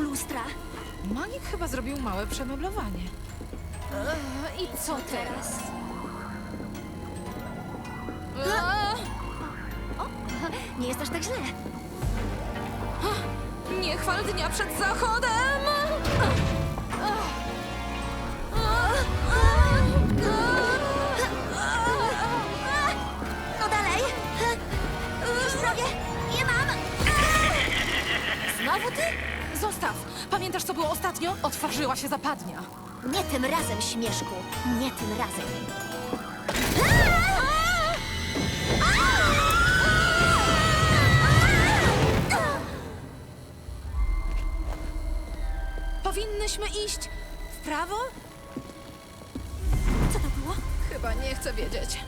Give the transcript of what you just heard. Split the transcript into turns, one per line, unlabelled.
lustra.
Magik chyba zrobił małe przemeblowanie. Eee, I co teraz? Eee,
Nie jest aż tak źle.
Nie chwal dnia przed zachodem!
No dalej. Już prawie.
Znowu ty? Zostaw! Pamiętasz, co było ostatnio? Otworzyła się zapadnia.
Nie tym razem, śmieszku. Nie tym razem.
Powinnyśmy iść w prawo?
Co to było?
Chyba nie chcę wiedzieć.